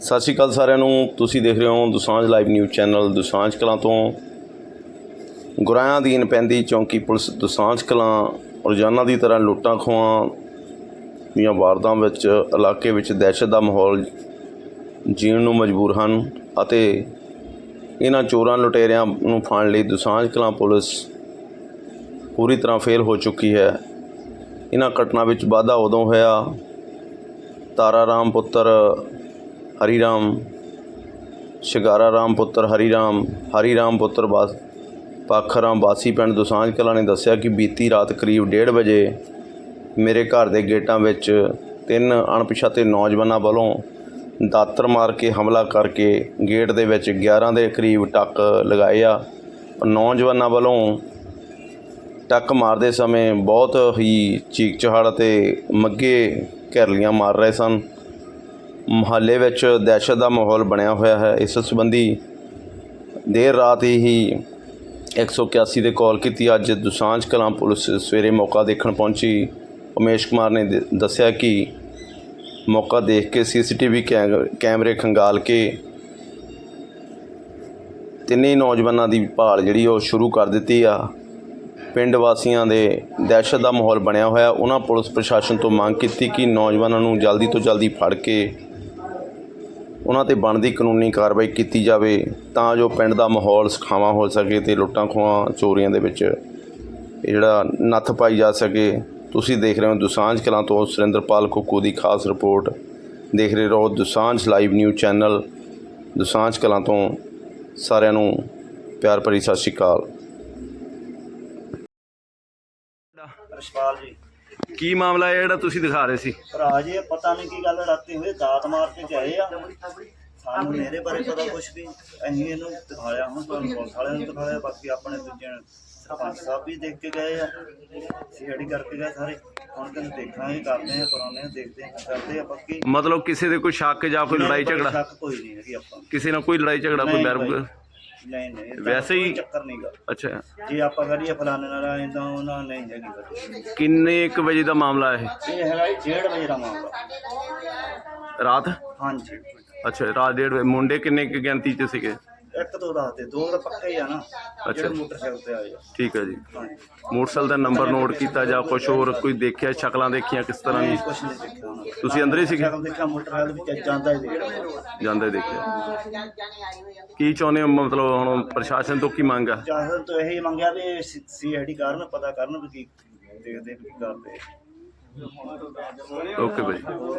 ਸਤਿ ਸ਼੍ਰੀ ਅਕਾਲ ਸਾਰਿਆਂ ਨੂੰ। ਤੁਸੀਂ ਦੇਖ ਰਹੇ ਹੋ Dusanjh live news channel Dusanjh Kalan ਤੋਂ। ਗੁਰਾਇਆਂ ਅਧੀਨ ਪੈਂਦੀ ਚੌਂਕੀ ਪੁਲਿਸ ਦੁਸਾਂਝ ਕਲਾਂ, ਰੋਜ਼ਾਨਾ ਦੀ ਤਰ੍ਹਾਂ ਲੁੱਟਾਂ ਖੋਹਾਂ ਦੀਆਂ ਵਾਰਦਾਤਾਂ ਵਿੱਚ ਇਲਾਕੇ ਵਿੱਚ ਦਹਿਸ਼ਤ ਦਾ ਮਾਹੌਲ ਜੀਣ ਨੂੰ ਮਜਬੂਰ ਹਨ ਅਤੇ ਇਹਨਾਂ ਚੋਰਾਂ ਲੁਟੇਰਿਆਂ ਨੂੰ ਫੜਨ ਲਈ ਦੁਸਾਂਝ ਕਲਾਂ ਪੁਲਿਸ ਪੂਰੀ ਤਰ੍ਹਾਂ ਫੇਲ ਹੋ ਚੁੱਕੀ ਹੈ। ਇਹਨਾਂ ਘਟਨਾ ਵਿੱਚ ਵਾਧਾ ਉਦੋਂ ਹੋਇਆ। ਤਾਰਾ ਰਾਮ ਪੁੱਤਰ ਹਰੀ ਰਾਮ ਸ਼ਿਗਾਰਾ ਰਾਮ ਪੁੱਤਰ ਹਰੀ ਰਾਮ ਹਰੀ ਰਾਮ ਪੁੱਤਰ ਬਾਸ ਪਾਖਰ ਰਾਮ ਬਾਸੀ ਪਿੰਡ ਦੁਸਾਂਝ ਕਲਾਂ ਨੇ ਦੱਸਿਆ ਕਿ ਬੀਤੀ ਰਾਤ ਕਰੀਬ 1:30 ਵਜੇ ਮੇਰੇ ਘਰ ਦੇ ਗੇਟਾਂ ਵਿੱਚ ਤਿੰਨ ਅਣਪਛਾਤੇ ਨੌਜਵਾਨਾਂ ਵੱਲੋਂ ਦਾਤਰ ਮਾਰ ਕੇ ਹਮਲਾ ਕਰਕੇ ਗੇਟ ਦੇ ਵਿੱਚ 11 ਦੇ ਕਰੀਬ ਟੱਕ ਲਗਾਏ ਆ। ਨੌਜਵਾਨਾਂ ਵੱਲੋਂ ਟੱਕ ਮਾਰਦੇ ਸਮੇਂ ਬਹੁਤ ਹੀ ਚੀਕ ਚਿਹਾੜ ਅਤੇ ਮੱਗੇ ਘੈਰਲੀਆਂ ਮਾਰ ਰਹੇ ਸਨ। ਮੁਹੱਲੇ ਵਿੱਚ ਦਹਿਸ਼ਤ ਦਾ ਮਾਹੌਲ ਬਣਿਆ ਹੋਇਆ ਹੈ। ਇਸ ਸੰਬੰਧੀ ਦੇਰ ਰਾਤ ਹੀ 181 ਦੇ ਕਾਲ ਕੀਤੀ। ਅੱਜ ਦੁਸਾਂਝ ਕਲਾਂ ਪੁਲਿਸ ਸਵੇਰੇ ਮੌਕਾ ਦੇਖਣ ਪਹੁੰਚੀ। ਉਮੇਸ਼ ਕੁਮਾਰ ਨੇ ਦ- ਦੱਸਿਆ ਕਿ ਮੌਕਾ ਦੇਖ ਕੇ ਸੀਸੀਟੀਵੀ ਕੈਮਰੇ ਖੰਗਾਲ ਕੇ ਤਿੰਨੇ ਨੌਜਵਾਨਾਂ ਦੀ ਭਾਲ ਜਿਹੜੀ ਉਹ ਸ਼ੁਰੂ ਕਰ ਦਿੱਤੀ ਆ। ਪਿੰਡ ਵਾਸੀਆਂ ਦੇ ਦਹਿਸ਼ਤ ਦਾ ਮਾਹੌਲ ਬਣਿਆ ਹੋਇਆ। ਉਹਨਾਂ ਪੁਲਿਸ ਪ੍ਰਸ਼ਾਸਨ ਤੋਂ ਮੰਗ ਕੀਤੀ ਕਿ ਨੌਜਵਾਨਾਂ ਨੂੰ ਜਲਦੀ ਤੋਂ ਜਲਦੀ ਫੜ ਕੇ ਉਹਨਾਂ ਤੇ ਬਣਦੀ ਕਾਨੂੰਨੀ ਕਾਰਵਾਈ ਕੀਤੀ ਜਾਵੇ ਤਾਂ ਜੋ ਪਿੰਡ ਦਾ ਮਾਹੌਲ ਸੁਖਾਵਾਂ ਹੋ ਸਕੇ ਤੇ ਲੁੱਟਾਂ ਖੋਹਾਂ ਚੋਰੀਆਂ ਦੇ ਵਿੱਚ ਇਹ ਜਿਹੜਾ ਨੱਥ ਪਾਈ ਜਾ ਸਕੇ। ਤੁਸੀਂ ਦੇਖ ਰਹੇ ਹੋ ਦੁਸਾਂਝ ਕਲਾਂ ਤੋਂ ਸੁਰਿੰਦਰਪਾਲ ਕੁੱਕੂ ਦੀ ਖਾਸ ਰਿਪੋਰਟ। ਦੇਖ ਰਹੇ ਰਹੋ Dusanjh live news channel. Dusanjh Kalan ਤੋਂ ਸਾਰਿਆਂ ਨੂੰ ਪਿਆਰ ਭਰੀ ਸਤਿ ਸ਼੍ਰੀ ਅਕਾਲ। ਰਸ਼ਪਾਲ ਜੀ। ਕੀ ਮਾਮਲਾ ਹੈ ਜਿਹੜਾ ਤੁਸੀਂ ਦਿਖਾ ਰਹੇ ਸੀ? ਭਰਾ ਜੀ ਇਹ ਪਤਾ ਨਹੀਂ ਕੀ ਗੱਲ ਰਾਤੀ ਹੋਏ ਦਾਤ ਮਾਰ ਕੇ ਗਏ ਆ। ਸਾਨੂੰ ਮੇਰੇ ਬਾਰੇ ਪਤਾ ਕੁਛ ਵੀ ਅਸੀਂ ਇਹਨੂੰ ਦਿਖਾਇਆ ਹੁਣ ਤੁਹਾਨੂੰ ਪੁਲਿਸ ਵਾਲਿਆਂ ਨੂੰ ਦਿਖਾਇਆ ਬਾਕੀ ਆਪਣੇ ਦੂਜੇ ਸਰਪੰਚ ਸਾਹਿਬ ਵੀ ਦੇਖ ਕੇ ਗਏ ਆ। ਸੀਆਈਡੀ ਕਰਕੇ ਗਏ ਸਾਰੇ। ਹੁਣ ਤੈਨੂੰ ਦੇਖਾਂਗੇ ਕਰਦੇ ਆ ਕਰਾਉਣੇ ਆ ਦੇਖਦੇ ਆ ਕਰਦੇ ਆ ਬਾਕੀ ਮਤਲਬ ਕਿਸੇ ਦੇ ਕੋਈ ਸ਼ੱਕ ਜਾਂ ਕੋਈ ਲੜਾਈ ਝਗੜਾ? ਸ਼ੱਕ ਕੋਈ ਨਹੀਂ ਹੈਗੀ ਆਪਾਂ ਕਿਸੇ ਨਾਲ ਕੋਈ ਲੜਾਈ ਝਗੜਾ ਕੋਈ ਨਹੀਂ ਬੈਰ। ਵੈਸੇ ਹੀ- ਕੋਈ ਚੱਕਰ ਨਹੀਂਗਾ ਅੱਛਾ। ਜੇ ਆਪਾਂ ਕਰੀਏ ਫਲਾਣੇ ਨਾਲ ਆਏਂਦਾ ਉਹਨਾਂ ਨਹੀਂ ਹੈਗੀ ਗੱਲ। ਕਿੰਨੇ ਕੁ ਵਜੇ ਦਾ ਮਾਮਲਾ ਇਹ? ਇਹ ਹੈਗਾ ਜੀ 1:30 ਵਜੇ ਦਾ ਮਾਮਲਾ। ਰਾਤ? ਹਾਂਜੀ। ਅੱਛਾ ਰਾਤ ਡੇਢ ਵਜੇ। ਮੁੰਡੇ ਕਿੰਨੇ ਕੁ ਗਿਣਤੀ ਚ ਸੀਗੇ? ਇੱਕ ਤੋਂ ਦੱਸ ਦੇ ਦੋ ਤਾਂ ਪੱਕਾ ਹੀ ਆ ਨਾ। ਅੱਛਾ। ਮੋਟਰਸਾਈਕਲ ਤੇ ਆਏ ਆ। ਠੀਕ ਹੈ ਜੀ। ਮੋਟਰਸਾਈਕਲ ਦਾ ਨੰਬਰ ਨੋਟ ਕੀਤਾ ਜਾਂ ਕੁਝ ਹੋਰ ਕੋਈ ਦੇਖਿਆ ਸ਼ਕਲਾਂ ਦੇਖੀਆਂ ਕਿਸ ਤਰ੍ਹਾਂ ਦੀ? ਕੁਛ ਨਹੀਂ ਦੇਖਿਆ ਉਹਨਾਂ ਨੇ। ਤੁਸੀਂ ਅੰਦਰ ਹੀ ਸੀਗੇ? ਦੇਖਿਆ ਮੋਟਰਸਾਈਕਲ ਵਿੱਚ ਜਾਂਦਾ ਹੀ ਦੇਖਿਆ। ਜਾਂਦੇ ਦੇਖਿਆ। ਕੀ ਚਾਹੁੰਦੇ ਹੋ ਮਤਲਬ ਹੁਣ ਪ੍ਰਸ਼ਾਸਨ ਤੋਂ ਕੀ ਮੰਗ ਆ? ਚਾਹਰ ਤੋਂ ਇਹੀ ਮੰਗਿਆ ਵੀ ਸੀਆਈਡੀ ਕਰਨ ਪਤਾ ਕਰਨ ਵੀ ਕੀ ਦੇਖਦੇ ਵੀ ਕੀ ਕਰਦੇ। Okay bye.